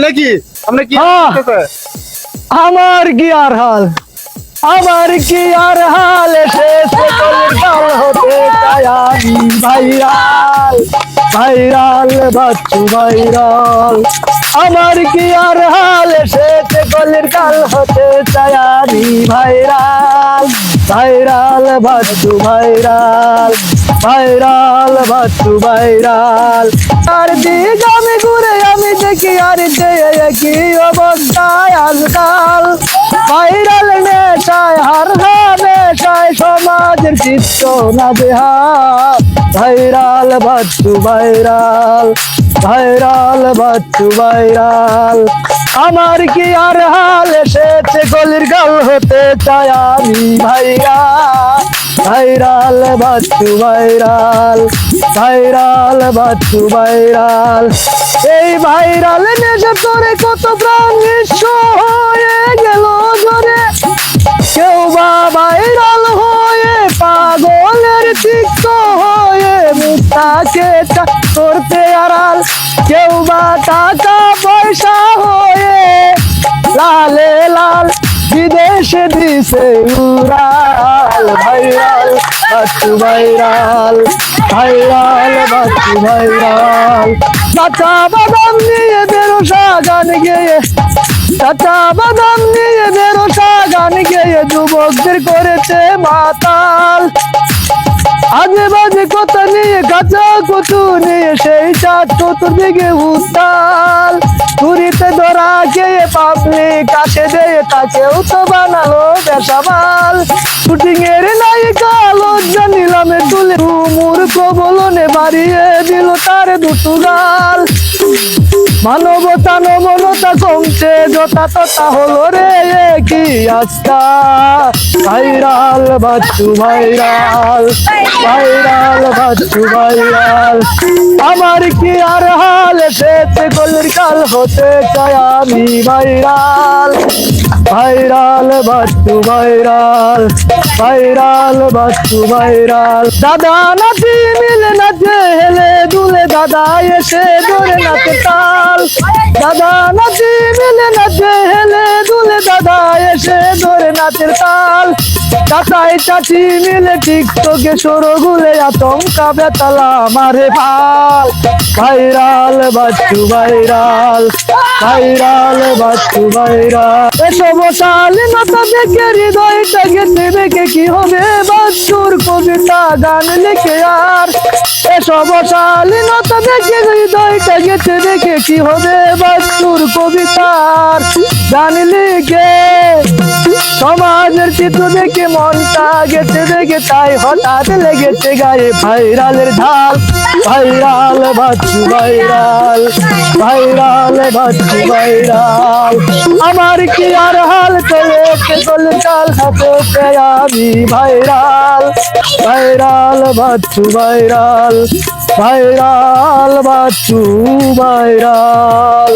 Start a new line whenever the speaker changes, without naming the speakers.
নাকি? আপনি কি
হ্যাঁ। আমার কি আর হাল আমার কি আর হাল হতে ভাইরাল ভাইরাল বাচ্চু ভাইরাল। আমার কি আর হাল এসেছে কলির কাল হতে চাই আমি viral. Viral Bachchu viral viral Bachchu viral. আর দিক আমি ঘুরে আমি দেখি, আর কি অবস্থায় আজকাল। ভাইরাল নেশায়, হার নেশায় সমাজের চিত্র না দেহা viral Bachchu viral viral Bachchu viral. আমার কি আর হাল? হতে চাই আমি viral viral Bachchu viral viral Bachchu viral. এই ভাইরাল নেশা তোরে কত প্রাণ নিঃস্ব হয়ে গেল জোরে। কেউ বা ভাইরাল হয়ে পাগলের চিত্ত হয়ে মুক্তাকে বিদেশে দিছে উড়াল, viral, Bachchu viral viral, Bachchu viral. চাচা বাদাম নিয়ে বেরোসা গান গেয়ে, চাচা বাদাম নিয়ে বেরোসা গান গেয়ে, যুবকদের করেছে মাতাল। আজে বাজে কথা নিয়ে কাঁচা কচু নিয়ে, সেই চার চতুর্দিকে উত্তাল। চুরিতে ধরা খেয়ে পাবলি কাছে দিয়ে তাকেও তো বানালো বেসামাল। শুটিং এর নায়িকা লজ্জা নিলামে, তুলে মূর্খ বলনে বাড়িয়ে দিল তার দুটো গাল মানবতা নমনতা কমছে যথা তথা হলো রে কি আজকা viral, Bachchu viral viral, Bachchu viral. আমার কি আর হাল এসেছে গলির কাল হতে চাই আমি viral? Viral, Bachchu viral viral, Bachchu viral. দাদা নাচি মিলে নাচে হেলে দুলে, দাদা এসে ধরে নাচে তাল। দাদা নাচি মিলে নাচের তাল। চাচাই চাচি মিলে টিকটকে সরো গুলে আতঙ্কা বেতালা মারে ভালো। Viral Bachchu viral viral Bachchu viral. এসব শালীনতা দেখে হৃদয়টা গেছে দেখে কি? হবে বাচ্চুর কবিতা গান লিখে আর এসব শালীনতা দেখে হৃদয়টা গেছে দেখে কি হবে বাচ্চুর কবিতার গান লিখে সমাজের চিত্র দেখে মনটা গেছে দেখে তাই হঠাৎ লেগেছে গায়ে ভাইরালের ঢাল। Viral Bachchu viral viral Bachchu viral. আমার কি আর হাল চলে? চলে কাল হাতে আমি viral viral Bachchu viral viral Bachchu viral.